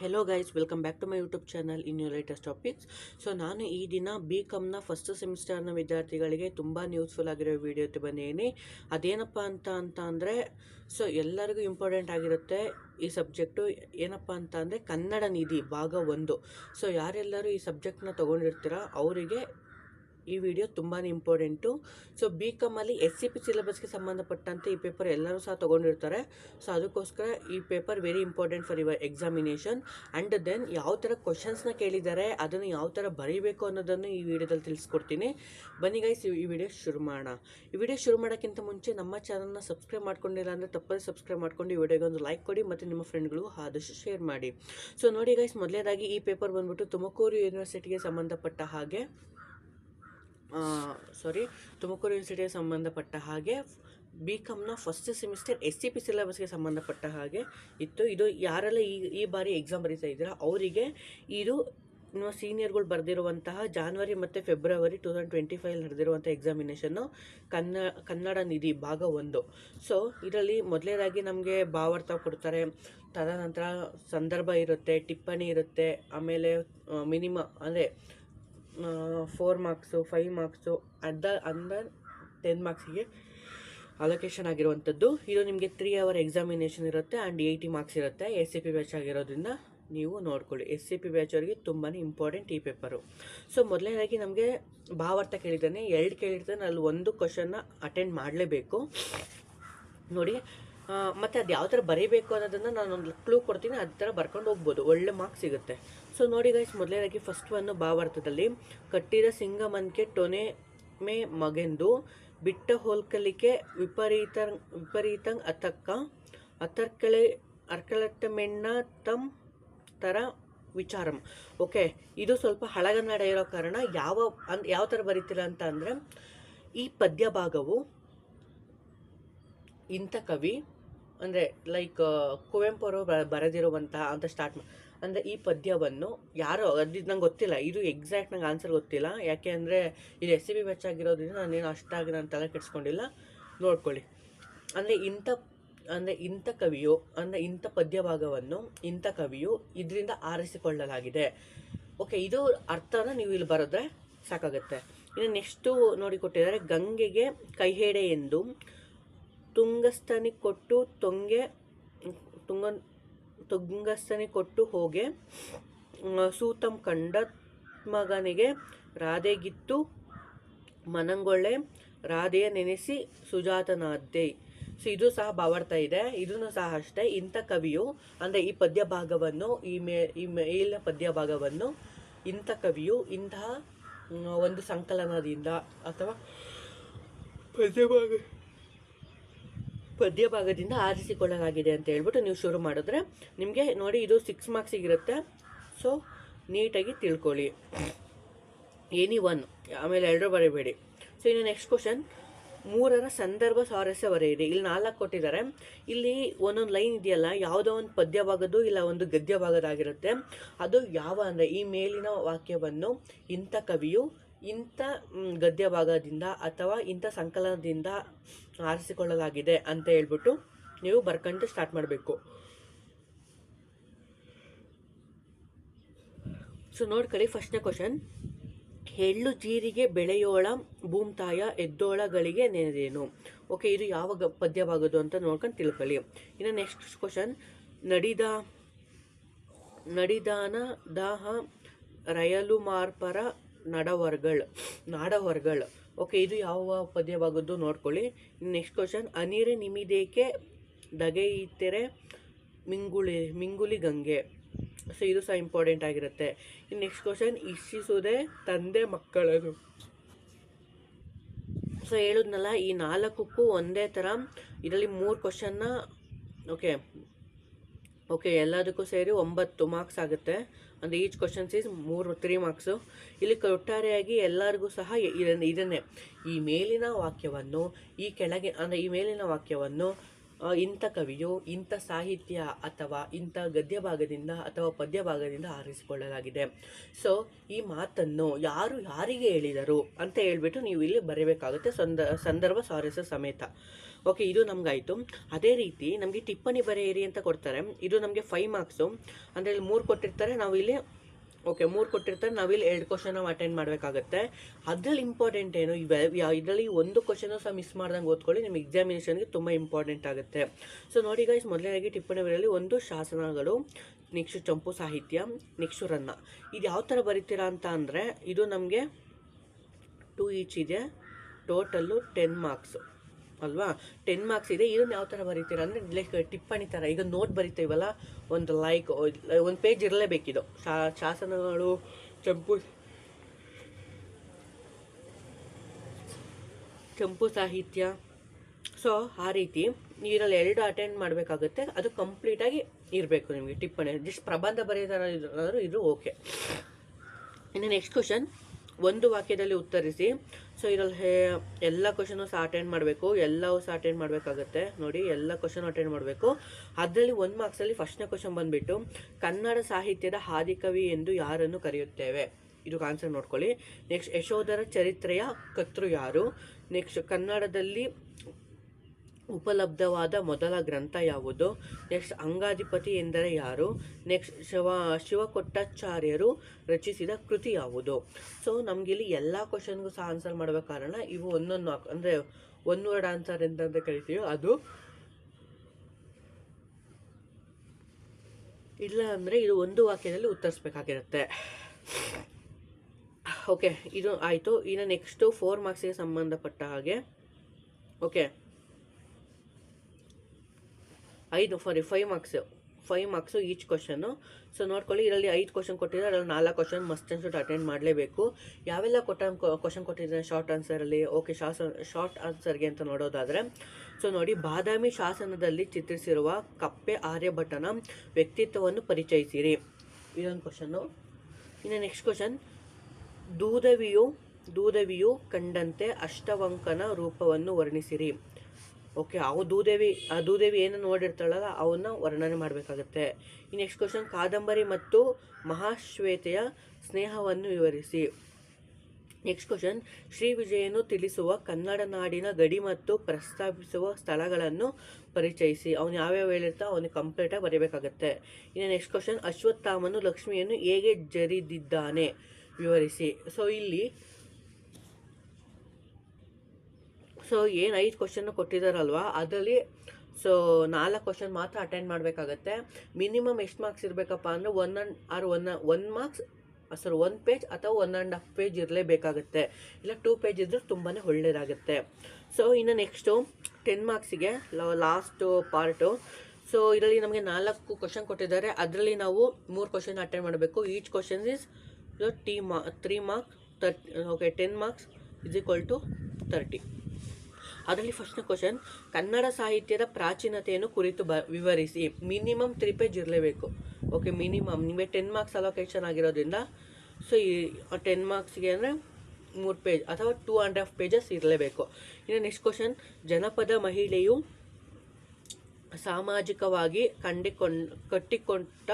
Hello guys welcome back to my YouTube channel in your latest topics so ನಾನು ಈ ದಿನ B ಕಾಮ್ನ first ಸೆಮಿಸ್ಟರ್ನ ವಿದ್ಯಾರ್ಥಿಗಳಿಗೆ ತುಂಬ ಯೂಸ್ಫುಲ್ ಆಗಿರೋ ವಿಡಿಯೋ ಬಂದಿದ್ದೀನಿ. ಅದೇನಪ್ಪ ಅಂತ ಅಂತ ಅಂದರೆ ಸೊ ಎಲ್ಲರಿಗೂ ಇಂಪಾರ್ಟೆಂಟ್ ಆಗಿರುತ್ತೆ ಈ ಸಬ್ಜೆಕ್ಟು ಏನಪ್ಪ ಅಂತ ಅಂದರೆ ಕನ್ನಡ ನಿಧಿ ಭಾಗ ಒಂದು. ಸೊ ಯಾರೆಲ್ಲರೂ ಈ ಸಬ್ಜೆಕ್ಟ್ನ ತೊಗೊಂಡಿರ್ತೀರ, ಅವರಿಗೆ ಈ ವಿಡಿಯೋ ತುಂಬಾ ಇಂಪಾರ್ಟೆಂಟು. ಸೊ ಬಿ ಕಾಮಲ್ಲಿ ಎಸ್ ಸಿ ಪಿ ಸಿಲೆಬಸ್ಗೆ ಸಂಬಂಧಪಟ್ಟಂತೆ ಈ ಪೇಪರ್ ಎಲ್ಲರೂ ಸಹ ತೊಗೊಂಡಿರ್ತಾರೆ. ಸೊ ಅದಕ್ಕೋಸ್ಕರ ಈ paper very important for your examination and then ಯಾವ ಥರ ಕ್ವಶನ್ಸ್ನ ಕೇಳಿದ್ದಾರೆ, ಅದನ್ನು ಯಾವ ಥರ ಬರೀಬೇಕು ಅನ್ನೋದನ್ನು ಈ ವಿಡಿಯೋದಲ್ಲಿ ತಿಳಿಸ್ಕೊಡ್ತೀನಿ. ಬನ್ನಿ ಗೈಸ್ ಈ ವಿಡಿಯೋ ಶುರು ಮಾಡೋಣ. ಈ ವಿಡಿಯೋ ಶುರು ಮಾಡೋಕ್ಕಿಂತ ಮುಂಚೆ ನಮ್ಮ ಚಾನಲ್ನ ಸಬ್ಸ್ಕ್ರೈಬ್ ಮಾಡ್ಕೊಂಡಿಲ್ಲ ಅಂದರೆ ತಪ್ಪದೇ ಸಬ್ಸ್ಕ್ರೈಬ್ ಮಾಡ್ಕೊಂಡು ಈ ವಿಡಿಯೋಗೆ ಒಂದು ಲೈಕ್ ಕೊಡಿ ಮತ್ತು ನಿಮ್ಮ ಫ್ರೆಂಡ್ಗಳು ಆದಷ್ಟು ಶೇರ್ ಮಾಡಿ. ಸೊ ನೋಡಿ ಗೈಸ್ ಮೊದಲನೇದಾಗಿ ಈ ಪೇಪರ್ ಬಂದ್ಬಿಟ್ಟು ತುಮಕೂರು ಯೂನಿವರ್ಸಿಟಿಗೆ ಸಂಬಂಧಪಟ್ಟ ಹಾಗೆ. ಸಾರಿ ತುಮಕೂರು ಯೂನಿವರ್ಸಿಟಿಗೆ ಸಂಬಂಧಪಟ್ಟ ಹಾಗೆ B ಕಾಮ್ನ first semester S C P ಸಿಲೆಬಸ್ಗೆ ಸಂಬಂಧಪಟ್ಟ ಹಾಗೆ ಇತ್ತು. ಇದು ಯಾರೆಲ್ಲ ಈ ಈ ಬಾರಿ ಎಕ್ಸಾಮ್ ಬರೀತಾ ಇದ್ದೀರಾ, ಅವರಿಗೆ ಇದು ನಿಮ್ಮ ಸೀನಿಯರ್ಗಳು ಬರೆದಿರುವಂತಹ ಜಾನ್ವರಿ ಮತ್ತು February two thousand twenty five ನಡೆದಿರುವಂಥ ಎಕ್ಸಾಮಿನೇಷನ್ನು ಕನ್ನ, ಕನ್ನಡ ನಿಧಿ ಭಾಗ ಒಂದು. ಸೊ ಇದರಲ್ಲಿ ಮೊದಲನೇದಾಗಿ ನಮಗೆ ಭಾವಾರ್ಥ ಕೊಡ್ತಾರೆ, ತದನಂತರ ಸಂದರ್ಭ ಇರುತ್ತೆ, ಟಿಪ್ಪಣಿ ಇರುತ್ತೆ, ಆಮೇಲೆ ಮಿನಿಮ ಅಂದರೆ ಫೋರ್ ಮಾರ್ಕ್ಸು ಫೈವ್ ಮಾರ್ಕ್ಸು ಅರ್ಧ ಅಂಡರ್ ಟೆನ್ ಮಾರ್ಕ್ಸಿಗೆ ಅಲೊಕೇಶನ್ ಆಗಿರುವಂಥದ್ದು. ಇದು ನಿಮಗೆ ತ್ರೀ ಅವರ್ ಎಕ್ಸಾಮಿನೇಷನ್ ಇರುತ್ತೆ ಆ್ಯಂಡ್ ಏಯ್ಟಿ ಮಾರ್ಕ್ಸ್ ಇರುತ್ತೆ. ಎಸ್ ಸಿ ಪಿ ಬ್ಯಾಚ್ ಆಗಿರೋದ್ರಿಂದ ನೀವು ನೋಡ್ಕೊಳ್ಳಿ. ಎಸ್ ಸಿ ಪಿ ಬ್ಯಾಚ್ ಅವರಿಗೆ ತುಂಬಾ ಇಂಪಾರ್ಟೆಂಟ್ ಈ ಪೇಪರು ಸೊ ಮೊದಲನೇದಾಗಿ ನಮಗೆ ಭಾವಾರ್ಥ ಕೇಳಿದ್ದಾನೆ. ಎರಡು ಕೇಳಿರ್ತಾನೆ. ಅಲ್ಲಿ ಒಂದು ಕ್ವಶನ್ನ ಅಟೆಂಡ್ ಮಾಡಲೇಬೇಕು. ನೋಡಿ ಮತ್ತು ಅದು ಯಾವ ಥರ ಬರೀಬೇಕು ಅನ್ನೋದನ್ನು ನಾನು ಒಂದು ಕ್ಲೂ ಕೊಡ್ತೀನಿ, ಅದು ಥರ ಬರ್ಕೊಂಡು ಹೋಗ್ಬೋದು. ಒಳ್ಳೆ ಮಾರ್ಕ್ಸ್ ಸಿಗುತ್ತೆ. ಸೊ ನೋಡಿ ಗೈಸ್ ಮೊದಲನೇದಾಗಿ ಫಸ್ಟ್ ಒಂದು ಭಾವಾರ್ಥದಲ್ಲಿ ಕಟ್ಟಿದ ಸಿಂಗಮನ್ಕೆ ಟೊನೆ ಮೇ ಮಗೆಂದು, ಬಿಟ್ಟ ಹೋಲ್ಕಲಿಕೆ ವಿಪರೀತ ವಿಪರೀತ ಅತಕ್ಕ ಅತರ್ಕಳೆ ಅರ್ಕಲಟ್ಟ ಮೆಣ್ಣ ತಮ್ ಥರ ವಿಚಾರಂ. ಓಕೆ ಇದು ಸ್ವಲ್ಪ ಹಳಗನ್ನಡ ಇರೋ ಕಾರಣ, ಯಾವ ಅಂದ್, ಯಾವ ಥರ ಬರೀತೀರ ಅಂತ ಅಂದರೆ, ಈ ಪದ್ಯ ಭಾಗವು ಇಂಥ ಕವಿ ಅಂದರೆ ಲೈಕ್ ಕುವೆಂಪು ಅವರು ಬರೆದಿರುವಂತಹ ಅಂತ ಸ್ಟಾರ್ಟ್ ಅಂದರೆ ಈ ಪದ್ಯವನ್ನು ಯಾರೋ, ಅದು ನಂಗೆ ಗೊತ್ತಿಲ್ಲ. ಇದು ಎಕ್ಸಾಕ್ಟ್ ನಂಗೆ ಆನ್ಸರ್ ಗೊತ್ತಿಲ್ಲ. ಯಾಕೆ ಅಂದರೆ ಇದು ಎಸ್ ಸಿ ಬಿ ಬೆಚ್ ಆಗಿರೋದ್ರಿಂದ ನಾನೇನು ಅಷ್ಟಾಗಿ ನಾನು ತಲೆ ಕೆಡಿಸ್ಕೊಂಡಿಲ್ಲ. ನೋಡ್ಕೊಳ್ಳಿ. ಅಂದರೆ ಇಂಥ ಅಂದರೆ ಇಂಥ ಕವಿಯು, ಅಂದರೆ ಇಂಥ ಪದ್ಯ ಭಾಗವನ್ನು ಇಂಥ ಕವಿಯು ಇದರಿಂದ ಆರಿಸಿಕೊಳ್ಳಲಾಗಿದೆ. ಓಕೆ ಇದು ಅರ್ಥನ ನೀವು ಇಲ್ಲಿ ಬರೆದ್ರೆ ಸಾಕಾಗುತ್ತೆ. ಇನ್ನು ನೆಕ್ಸ್ಟು ನೋಡಿ ಕೊಟ್ಟಿದ್ದಾರೆ, ಗಂಗೆಗೆ ಕೈಹೇಡೆ ಎಂದು ತುಂಗಸ್ತನಿ ಕೊಟ್ಟು ತೊಂಗೆ, ತುಂಗ ತುಂಗಸ್ತನಿ ಕೊಟ್ಟು ಹೋಗೆ. ಸೂತಂ ಕಂಡ ಮಗನಿಗೆ ರಾಧೆಗಿತ್ತು. ಮನಂಗೊಳ್ಳೆ, ರಾಧೆಯ ನೆನೆಸಿ ಸುಜಾತನಾದ್ದೆ. ಸೊ, ಇದು ಸಹ ಭಾವಾರ್ಥ ಇದೆ. ಇದನ್ನು ಸಹ ಅಷ್ಟೇ, ಇಂಥ ಕವಿಯು, ಅಂದರೆ ಈ ಪದ್ಯ ಭಾಗವನ್ನು ಈ ಮೇ, ಈ ಮೇಲಿನ ಪದ್ಯ ಭಾಗವನ್ನು ಇಂಥ ಕವಿಯು, ಇಂತಹ ಒಂದು ಸಂಕಲನದಿಂದ ಅಥವಾ ಪದ್ಯ ಭಾಗ ಪದ್ಯ ಭಾಗದಿಂದ ಆರಿಸಿಕೊಳ್ಳಲಾಗಿದೆ ಅಂತ ಹೇಳ್ಬಿಟ್ಟು ನೀವು ಶುರು ಮಾಡಿದ್ರೆ ನಿಮಗೆ ನೋಡಿ ಇದು ಸಿಕ್ಸ್ ಮಾರ್ಕ್ಸಿಗಿರುತ್ತೆ ಸೊ ನೀಟಾಗಿ ತಿಳ್ಕೊಳ್ಳಿ. ಎನಿ ಒನ್ ಆಮೇಲೆ ಎರಡೂ ಬರೀಬೇಡಿ. ಸೊ ಇನ್ನು ನೆಕ್ಸ್ಟ್ ಕ್ವಶನ್ ಮೂರರ ಸಂದರ್ಭ ಸ್ವಾರಸ್ಯ ಬರೆಯಿರಿ. ಇಲ್ಲಿ ನಾಲ್ಕು ಕೊಟ್ಟಿದ್ದಾರೆ. ಇಲ್ಲಿ ಒಂದೊಂದು ಲೈನ್ ಇದೆಯಲ್ಲ, ಯಾವುದೋ ಒಂದು ಪದ್ಯ ಭಾಗದ್ದು ಇಲ್ಲ ಒಂದು ಗದ್ಯ ಭಾಗದಾಗಿರುತ್ತೆ ಅದು ಯಾವ ಅಂದರೆ, ಈ ಮೇಲಿನ ವಾಕ್ಯವನ್ನು ಇಂಥ ಕವಿಯು ಇಂಥ ಗದ್ಯ ಭಾಗದಿಂದ ಅಥವಾ ಇಂಥ ಸಂಕಲನದಿಂದ ಆರಿಸಿಕೊಳ್ಳಲಾಗಿದೆ ಅಂತ ಹೇಳ್ಬಿಟ್ಟು ನೀವು ಬರ್ಕೊಂಡು ಸ್ಟಾರ್ಟ್ ಮಾಡಬೇಕು. ಸೊ ನೋಡ್ಕೊಳ್ಳಿ ಫಸ್ಟ್ನೇ ಕ್ವಶನ್ ಎಳ್ಳು ಜೀರಿಗೆ ಬೆಳೆಯೋಳ ಭೂಮ್ತಾಯ ಎದ್ದೋಳಗಳಿಗೆ ನೆನೆದೇನು? ಓಕೆ ಇದು ಯಾವ ಗ ಪದ್ಯ ಭಾಗದ್ದು ಅಂತ ನೋಡ್ಕೊಂಡು ತಿಳ್ಕೊಳ್ಳಿ. ಇನ್ನು ನೆಕ್ಸ್ಟ್ ಕ್ವಶನ್ ನಡಿದ, ನಡಿದಾನ ದಾಹ, ರಯಲು ಮಾರ್ಪರ ನಡವರ್ಗಳ್ ನಾಡವರ್ಗಳ್ ಓಕೆ ಇದು ಯಾವ ಪದ್ಯವಾಗದ್ದು ನೋಡ್ಕೊಳ್ಳಿ. ನೆಕ್ಸ್ಟ್ ಕ್ವಶನ್ ಅನಿರೆ ನಿಮಿದೇಕೆ ದಗೆಯಿತೆರೆ ಮಿಂಗುಳಿ ಮಿಂಗುಲಿ ಗಂಗೆ? ಸೊ ಇದು ಸಹ ಇಂಪಾರ್ಟೆಂಟ್ ಆಗಿರುತ್ತೆ. ಇನ್ನು ನೆಕ್ಸ್ಟ್ ಕ್ವಶನ್ ಇಚ್ಛಿಸುವುದೇ ತಂದೆ ಮಕ್ಕಳನ್ನು? ಸೊ ಹೇಳಿದ್ನಲ್ಲ, ಈ ನಾಲ್ಕಕ್ಕೂ ಒಂದೇ ಥರ. ಇದರಲ್ಲಿ ಮೂರು ಕ್ವಶನ್ನ ಓಕೆ ಓಕೆ ಎಲ್ಲದಕ್ಕೂ ಸೇರಿ ಒಂಬತ್ತು ಮಾರ್ಕ್ಸ್ ಆಗುತ್ತೆ. ಅಂದರೆ ಈಚ್ ಕ್ವಶನ್ಸ್ ಈಸ್ ಮೂರು ತ್ರೀ ಮಾರ್ಕ್ಸು ಇಲ್ಲಿ ಒಟ್ಟಾರೆಯಾಗಿ ಎಲ್ಲರಿಗೂ ಸಹ ಇದನ್ನೇ ಈ ಮೇಲಿನ ವಾಕ್ಯವನ್ನು, ಈ ಕೆಳಗೆ, ಅಂದರೆ ಈ ಮೇಲಿನ ವಾಕ್ಯವನ್ನು ಇಂಥ ಕವಿಯು ಇಂಥ ಸಾಹಿತ್ಯ ಅಥವಾ ಇಂಥ ಗದ್ಯ ಭಾಗದಿಂದ ಅಥವಾ ಪದ್ಯ ಭಾಗದಿಂದ ಆರಿಸಿಕೊಳ್ಳಲಾಗಿದೆ. ಸೊ ಈ ಮಾತನ್ನು ಯಾರು ಯಾರಿಗೆ ಹೇಳಿದರು ಅಂತ ಹೇಳ್ಬಿಟ್ಟು ನೀವು ಇಲ್ಲಿ ಬರೀಬೇಕಾಗುತ್ತೆ. ಸಂದ, ಸಂದರ್ಭ ಸಾರಸ ಸಮೇತ. ಓಕೆ ಇದು ನಮಗಾಯಿತು. ಅದೇ ರೀತಿ ನಮಗೆ ಟಿಪ್ಪಣಿ ಬರೆಯಿರಿ ಅಂತ ಕೊಡ್ತಾರೆ. ಇದು ನಮಗೆ ಫೈವ್ ಮಾರ್ಕ್ಸು ಅಂದರೆ ಇಲ್ಲಿ ಮೂರು ಕೊಟ್ಟಿರ್ತಾರೆ, ನಾವು ಇಲ್ಲಿ ಓಕೆ ಮೂರು ಕೊಟ್ಟಿರ್ತಾರೆ ನಾವಿಲ್ಲಿ ಎರಡು ಕ್ವಶನ್ ನಾವು ಅಟೆಂಡ್ ಮಾಡಬೇಕಾಗತ್ತೆ. ಅದ್ರಲ್ಲಿ ಇಂಪಾರ್ಟೆಂಟ್ ಏನು? ಇದರಲ್ಲಿ ಒಂದು ಕ್ವಶನು ಸಹ ಮಿಸ್ ಮಾಡ್ದಂಗೆ ಓದ್ಕೊಳ್ಳಿ ನಿಮ್ಮ ಎಕ್ಸಾಮಿನೇಷನ್ಗೆ ತುಂಬ ಇಂಪಾರ್ಟೆಂಟ್ ಆಗುತ್ತೆ. ಸೊ ನೋಡಿ ಗೈಸ್ ಮೊದಲನೇದಾಗಿ ಟಿಪ್ಪಣಿ ಬರೆಯಲ್ಲಿ ಒಂದು ಶಾಸನಗಳು, ನೆಕ್ಸ್ಟ್ ಚಂಪು ಸಾಹಿತ್ಯ, ನೆಕ್ಸ್ಟ್ ರನ್ನ. ಇದು ಯಾವ ಥರ ಬರಿತೀರಾ ಅಂತ ಅಂದರೆ, ಇದು ನಮಗೆ ಟೂ ಈಚ್ ಇದೆ. ಟೋಟಲ್ಲು ಟೆನ್ ಮಾರ್ಕ್ಸ್ ಅಲ್ವಾ? ಟೆನ್ ಮಾರ್ಕ್ಸ್ ಇದೆ. ಇದನ್ನು ಯಾವ ಥರ ಬರೀತೀರ ಅಂದರೆ ಲೈಕ್ ಟಿಪ್ಪಣಿ ಥರ ಈಗ ನೋಟ್ ಬರಿತೀವಲ್ಲ? ಒಂದು ಲೈಕ್ ಒಂದು ಪೇಜ್ ಇರಲೇಬೇಕಿದು ಶಾಸನಗಳು ಚಂಪು ಚಂಪು ಸಾಹಿತ್ಯ. ಸೊ ಆ ರೀತಿ. ಇದರಲ್ಲಿ ಎರಡು ಅಟೆಂಡ್ ಮಾಡಬೇಕಾಗುತ್ತೆ. ಅದು ಕಂಪ್ಲೀಟಾಗಿ ಇರಬೇಕು ನಿಮಗೆ ಟಿಪ್ಪಣಿ ಜಸ್ಟ್ ಪ್ರಬಂಧ ಬರೆಯೋದಾದ್ರೂ ಇದು ಓಕೆ ಇನ್ನು ನೆಕ್ಸ್ಟ್ ಕ್ವಶನ್ ಒಂದು ವಾಕ್ಯದಲ್ಲಿ ಉತ್ತರಿಸಿ. ಸೊ ಇದರಲ್ಲಿ ಹೇ, ಎಲ್ಲ ಕ್ವಶನು ಸಹ ಅಟೆಂಡ್ ಮಾಡಬೇಕು. ಎಲ್ಲವೂ ಸಹ ಅಟೆಂಡ್ ಮಾಡಬೇಕಾಗತ್ತೆ. ನೋಡಿ, ಎಲ್ಲ ಕ್ವಶನ್ ಅಟೆಂಡ್ ಮಾಡಬೇಕು. ಅದರಲ್ಲಿ ಒಂದು ಮಾರ್ಕ್ಸಲ್ಲಿ ಫಸ್ಟ್ನೇ ಕ್ವಶನ್ ಬಂದುಬಿಟ್ಟು, ಕನ್ನಡ ಸಾಹಿತ್ಯದ ಹಾದಿಕವಿ ಎಂದು ಯಾರನ್ನು ಕರೆಯುತ್ತೇವೆ? ಇದು ಆನ್ಸರ್ ನೋಡ್ಕೊಳ್ಳಿ. ನೆಕ್ಸ್ಟ್ ಯಶೋಧರ ಚರಿತ್ರೆಯ ಕರ್ತೃ ಯಾರು? ನೆಕ್ಸ್ಟ್ ಕನ್ನಡದಲ್ಲಿ ಉಪಲಬ್ಧವಾದ ಮೊದಲ ಗ್ರಂಥ ಯಾವುದು? ನೆಕ್ಸ್ಟ್ ಅಂಗಾಧಿಪತಿ ಎಂದರೆ ಯಾರು? ನೆಕ್ಸ್ಟ್ ಶಿವ, ಶಿವಕೊಟ್ಟಾಚಾರ್ಯರು ರಚಿಸಿದ ಕೃತಿ ಯಾವುದು? ಸೊ ನಮಗಿಲ್ಲಿ ಎಲ್ಲ ಕ್ವಶನ್ಗೂ ಸಹ ಆನ್ಸರ್ ಮಾಡಬೇಕ ಕಾರಣ ಇವು ಒಂದೊಂದು ಅಂದರೆ ಒನ್ ವರ್ಡ್ ಆನ್ಸರ್ ಎಂತ ಕರಿತೀವೋ. ಅದು ಇಲ್ಲ ಅಂದರೆ ಇದು ಒಂದು ವಾಕ್ಯದಲ್ಲಿ ಉತ್ತರಿಸ್ಬೇಕಾಗಿರುತ್ತೆ. ಓಕೆ ಇದು ಆಯಿತು. ಇನ್ನು ನೆಕ್ಸ್ಟು ಫೋರ್ ಮಾರ್ಕ್ಸಿಗೆ ಸಂಬಂಧಪಟ್ಟ ಹಾಗೆ. ಓಕೆ ಐದು ಸಾರಿ five marks five marks each question so ನೋಡ್ಕೊಳ್ಳಿ, ಇದರಲ್ಲಿ ಐದು ಕ್ವಶನ್ ಕೊಟ್ಟಿದ್ದಾರೆ, ಅದರಲ್ಲಿ ನಾಲ್ಕು question must and should attend ಮಾಡಲೇಬೇಕು. ಯಾವೆಲ್ಲ ಕೊಟ್ಟ ಕ್ವಶನ್ ಕೊಟ್ಟಿದ್ದಾರೆ ಶಾರ್ಟ್ ಆನ್ಸರಲ್ಲಿ ಓಕೆ ಶಾಸ ಶಾರ್ಟ್ ಆನ್ಸರ್ಗೆ ಅಂತ ನೋಡೋದಾದರೆ ಸೊ ನೋಡಿ, ಬಾದಾಮಿ ಶಾಸನದಲ್ಲಿ ಚಿತ್ರಿಸಿರುವ ಕಪ್ಪೆ ಆರ್ಯಭಟನ ವ್ಯಕ್ತಿತ್ವವನ್ನು ಪರಿಚಯಿಸಿರಿ. ಇದೊಂದು ಕ್ವಶನ್ನು ಇನ್ನು ನೆಕ್ಸ್ಟ್ ಕ್ವಶನ್ ದೂದವಿಯು ದೂದವಿಯು ಕಂಡಂತೆ ಅಷ್ಟವಂಕನ ರೂಪವನ್ನು ವರ್ಣಿಸಿರಿ. ಓಕೆ ಅವು ದೂದೇವಿ, ಆ ದೂದೇವಿ ಏನನ್ನು ನೋಡಿರ್ತಾಳಲ್ಲ, ಅವನ್ನ ವರ್ಣನೆ ಮಾಡಬೇಕಾಗತ್ತೆ. ಈ ನೆಕ್ಸ್ಟ್ ಕ್ವಶನ್ ಕಾದಂಬರಿ ಮತ್ತು ಮಹಾಶ್ವೇತೆಯ ಸ್ನೇಹವನ್ನು ವಿವರಿಸಿ. ನೆಕ್ಸ್ಟ್ ಕ್ವಶನ್ ಶ್ರೀ ವಿಜಯನು ತಿಳಿಸುವ ಕನ್ನಡ ನಾಡಿನ ಗಡಿ ಮತ್ತು ಪ್ರಸ್ತಾಪಿಸುವ ಸ್ಥಳಗಳನ್ನು ಪರಿಚಯಿಸಿ. ಅವನು ಯಾವ್ಯಾವ ಹೇಳಿರ್ತಾ ಅವನಿಗೆ ಕಂಪ್ಲೀಟಾಗಿ ಬರೀಬೇಕಾಗತ್ತೆ. ಇನ್ನು ನೆಕ್ಸ್ಟ್ ಕ್ವಶನ್ ಅಶ್ವತ್ಥಾಮನು ಲಕ್ಷ್ಮಿಯನ್ನು ಹೇಗೆ ಜರಿದಿದ್ದಾನೆ? ವಿವರಿಸಿ. ಸೊ ಇಲ್ಲಿ ಸೊ ಏನು ಐದು ಕ್ವಶನ್ ಕೊಟ್ಟಿದ್ದಾರಲ್ವಾ ಅದರಲ್ಲಿ ಸೊ ನಾಲ್ಕು ಕ್ವಶನ್ ಮಾತ್ರ ಅಟೆಂಡ್ ಮಾಡಬೇಕಾಗತ್ತೆ. ಮಿನಿಮಮ್ ಎಷ್ಟು ಮಾರ್ಕ್ಸ್ ಇರಬೇಕಪ್ಪ ಅಂದರೆ one and or one one marks sir one page ಅಥವಾ ಒನ್ ಆ್ಯಂಡ್ ಹಾಫ್ ಪೇಜ್ ಇರಲೇಬೇಕಾಗುತ್ತೆ. ಇಲ್ಲ ಟೂ ಪೇಜ್ ಇದ್ದರೆ ತುಂಬಾ ಒಳ್ಳೆಯದಾಗುತ್ತೆ ಸೊ ಇನ್ನು ನೆಕ್ಸ್ಟು ಟೆನ್ ಮಾರ್ಕ್ಸಿಗೆ ಲಾಸ್ಟು ಪಾರ್ಟು ಸೊ ಇದರಲ್ಲಿ ನಮಗೆ ನಾಲ್ಕು ಕ್ವಶನ್ ಕೊಟ್ಟಿದ್ದಾರೆ. ಅದರಲ್ಲಿ ನಾವು ಮೂರು ಕ್ವಶನ್ ಅಟೆಂಡ್ ಮಾಡಬೇಕು. ಈಚ್ ಕ್ವಶನ್ ಇಸ್ ಟಿ ಮಾ three marks thirty okay ten marks is equal to thirty ಅದರಲ್ಲಿ ಫಸ್ಟ್ ಕ್ವಶನ್ ಕನ್ನಡ ಸಾಹಿತ್ಯದ ಪ್ರಾಚೀನತೆಯನ್ನು ಕುರಿತು ಬ ವಿವರಿಸಿ. ಮಿನಿಮಮ್ ತ್ರೀ ಪೇಜ್ ಇರಲೇಬೇಕು. ಓಕೆ ಮಿನಿಮಮ್ ನಿಮಗೆ ಟೆನ್ ಮಾರ್ಕ್ಸ್ ಅಲೋಕೇಶನ್ ಆಗಿರೋದ್ರಿಂದ ಸೊ ಈ ಟೆನ್ ಮಾರ್ಕ್ಸ್ಗೆ ಅಂದರೆ ಮೂರು ಪೇಜ್ ಅಥವಾ ಟೂ ಆ್ಯಂಡ್ ಹಾಫ್ ಪೇಜಸ್ ಇರಲೇಬೇಕು. ಇನ್ನು ನೆಕ್ಸ್ಟ್ ಕ್ವಶನ್ ಜನಪದ ಮಹಿಳೆಯು ಸಾಮಾಜಿಕವಾಗಿ ಕಂಡಿಕೊಂಡ, ಕಟ್ಟಿಕೊಂಡ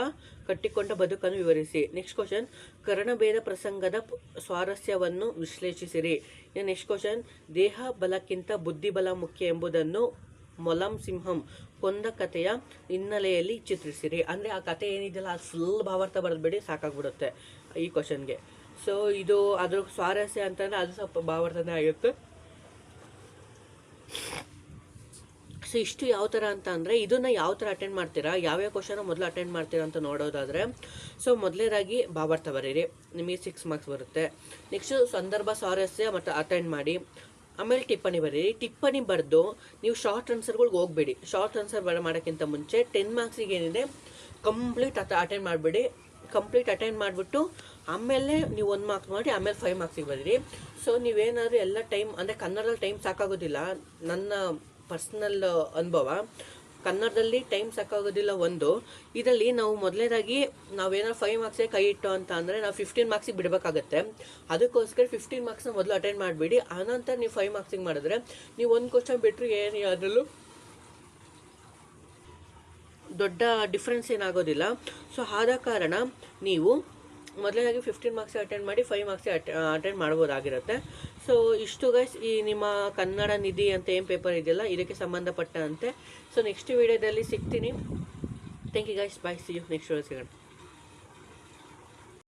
ಕಟ್ಟಿಕೊಂಡ ಬದುಕನ್ನು ವಿವರಿಸಿ. ನೆಕ್ಸ್ಟ್ ಕ್ವಶನ್ ಕರ್ಣಭೇದ ಪ್ರಸಂಗದ ಸ್ವಾರಸ್ಯವನ್ನು ವಿಶ್ಲೇಷಿಸಿರಿ. ನೆಕ್ಸ್ಟ್ ಕ್ವಶನ್ ದೇಹ ಬಲಕ್ಕಿಂತ ಬುದ್ಧಿಬಲ ಮುಖ್ಯ ಎಂಬುದನ್ನು ಮೊಲಂ ಸಿಂಹಂ ಕೊಂದ ಕಥೆಯ ಹಿನ್ನೆಲೆಯಲ್ಲಿ ಚಿತ್ರಿಸಿರಿ. ಅಂದರೆ ಆ ಕಥೆ ಏನಿದೆಯಲ್ಲ, ಅದು ಫುಲ್ ಭಾವಾರ್ಥ ಬರೆದ್ಬಿಡಿ ಸಾಕಾಗ್ಬಿಡುತ್ತೆ ಈ ಕ್ವಶನ್ಗೆ ಸೊ ಇದು ಅದ್ರ ಸ್ವಾರಸ್ಯ ಅಂತಂದರೆ ಅದು ಸ್ವಲ್ಪ ಭಾವಾರ್ಥನೇ ಆಗುತ್ತೆ. ಸೊ ಇಷ್ಟು ಯಾವ ಥರ ಅಂತ ಅಂದರೆ ಇದನ್ನು ಯಾವ ಥರ ಅಟೆಂಡ್ ಮಾಡ್ತೀರಾ? ಯಾವ್ಯಾವ ಕ್ವಶನ ಮೊದಲು ಅಟೆಂಡ್ ಮಾಡ್ತೀರಾ ಅಂತ ನೋಡೋದಾದರೆ, ಸೊ ಮೊದಲನೇದಾಗಿ ಭಾವಾರ್ಥ ಬರೀರಿ ನಿಮಗೆ ಸಿಕ್ಸ್ ಮಾರ್ಕ್ಸ್ ಬರುತ್ತೆ. ನೆಕ್ಸ್ಟು ಸಂದರ್ಭ ಸ್ವಾರಸ್ಯ ಮತ್ತು ಅಟೆಂಡ್ ಮಾಡಿ. ಆಮೇಲೆ ಟಿಪ್ಪಣಿ ಬರೀರಿ. ಟಿಪ್ಪಣಿ ಬರೆದು ನೀವು ಶಾರ್ಟ್ ಆನ್ಸರ್ಗಳ್ಗೆ ಹೋಗಬೇಡಿ. ಶಾರ್ಟ್ ಆನ್ಸರ್ ಬರ ಮಾಡೋಕ್ಕಿಂತ ಮುಂಚೆ ಟೆನ್ ಮಾರ್ಕ್ಸಿಗೆ ಏನಿದೆ ಕಂಪ್ಲೀಟ್ ಅಟ ಅಟೆಂಡ್ ಮಾಡಿಬಿಡಿ. ಕಂಪ್ಲೀಟ್ ಅಟೆಂಡ್ ಮಾಡಿಬಿಟ್ಟು ಆಮೇಲೆ ನೀವು ಒಂದು ಮಾರ್ಕ್ಸ್ ಮಾಡಿ ಆಮೇಲೆ ಫೈವ್ ಮಾರ್ಕ್ಸಿಗೆ ಬರೀರಿ. ಸೊ ನೀವೇನಾದರೂ ಎಲ್ಲ ಟೈಮ್ ಅಂದರೆ ಕನ್ನಡದಲ್ಲಿ ಟೈಮ್ ಸಾಕಾಗೋದಿಲ್ಲ. ನನ್ನ ಪರ್ಸ್ನಲ್ ಅನುಭವ. ಕನ್ನಡದಲ್ಲಿ ಟೈಮ್ ಸಾಕಾಗೋದಿಲ್ಲ ಒಂದು. ಇದರಲ್ಲಿ ನಾವು ಮೊದಲನೇದಾಗಿ ನಾವೇನಾದ್ರು ಫೈವ್ ಮಾರ್ಕ್ಸೇ ಕೈ ಇಟ್ಟು ಅಂತ ಅಂದರೆ ನಾವು ಫಿಫ್ಟೀನ್ ಮಾರ್ಕ್ಸಿಗೆ ಬಿಡಬೇಕಾಗತ್ತೆ. ಅದಕ್ಕೋಸ್ಕರ ಫಿಫ್ಟೀನ್ ಮಾರ್ಕ್ಸ್ನ ಮೊದಲು ಅಟೆಂಡ್ ಮಾಡಿಬಿಡಿ. ಆನಂತರ ನೀವು ಫೈವ್ ಮಾರ್ಕ್ಸಿಗೆ ಮಾಡಿದ್ರೆ ನೀವು ಒಂದು ಕ್ವಶನ್ ಬಿಟ್ಟರೆ ಏನು ಅದರಲ್ಲೂ ದೊಡ್ಡ ಡಿಫ್ರೆನ್ಸ್ ಏನಾಗೋದಿಲ್ಲ. ಸೊ ಆದ ಕಾರಣ ನೀವು ಮೊದಲನೇದಾಗಿ ಫಿಫ್ಟೀನ್ ಮಾರ್ಕ್ಸ್ ಅಟೆಂಡ್ ಮಾಡಿ ಫೈವ್ ಮಾರ್ಕ್ಸ್ ಅಟೆಂಡ್ ಮಾಡ್ಬೋದಾಗಿರುತ್ತೆ. ಸೊ ಇಷ್ಟು ಗೈಸ್ ಈ ನಿಮ್ಮ ಕನ್ನಡ ನಿಧಿ ಅಂತ ಏನು ಪೇಪರ್ ಇದೆಯಲ್ಲ, ಇದಕ್ಕೆ ಸಂಬಂಧಪಟ್ಟಂತೆ. ಸೊ ನೆಕ್ಸ್ಟ್ ವೀಡಿಯೋದಲ್ಲಿ ಸಿಗ್ತೀನಿ. Thank you guys bye see you next ಸಿಗೋಣ.